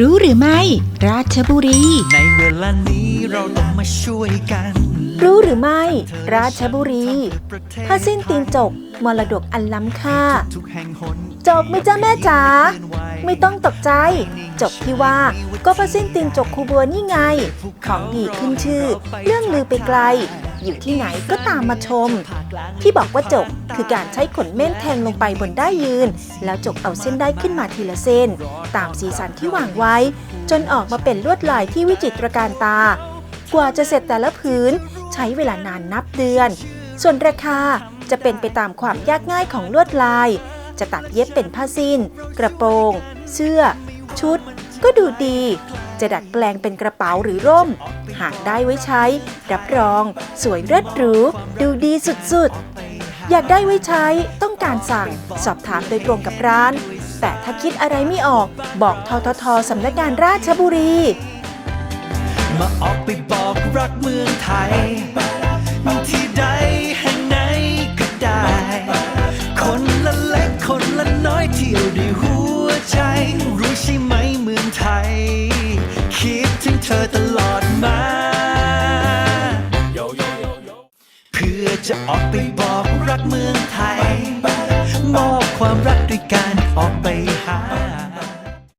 รู้หรือไม่ ราชบุรี ในเวลานี้เราต้องมาช่วยกัน รู้หรือไม่ ราชบุรีผ้าสิ้นตีนจกมรดกอันล้ำค่าทุกแห่งหนจบไหม่จ้าแม่จ๋าไม่ต้องตกใจ จบที่ว่าก็ผ้าสิ้นตีนจกคูบัวนี่ไง ของดีขึ้นชื่อ เรื่องลือไปไกล อยู่ที่ไหนก็ตามมาชม ที่บอกว่าจกคือการใช้ขนเม่นแทงลงไปบนได้ยยืน แล้วจกเอาเส้นได้ขึ้นมาทีละเส้น ตามสีสันที่วางไว้ จนออกมาเป็นลวดลายที่วิจิตรการตา กว่าจะเสร็จแต่ละพื้น ใช้เวลานานนับเดือน ส่วนราคาจะเป็นไปตามความยากง่ายของลวดลาย จะตัดเย็บเป็นผ้าสิ้น กระโปรง เสื้อ ชุด ก็ดูดี จะดัดแปลงเป็นกระเป๋าหรือร่ม หากได้ไว้ใช้ รับรอง สวยเลิศหรูดูดีสุดๆ อยากได้ไว้ใช้ต้องการสั่ง สอบถามโดยตรงกับร้าน แต่ถ้าคิดอะไรไม่ออก บอกทททสำนักงานราชบุรี มาออกไปบอกรักเมืองไทยที่ใดแห่งไหนก็ได้ คนละเล็กคนละน้อยเที่ยวด้วยหัวใจ รู้ใช่ไหมเมืองไทย อตลอดมาเพื่อจะออกไปบอกรักเมืองไทย มอบความรักด้วยการออกไปหา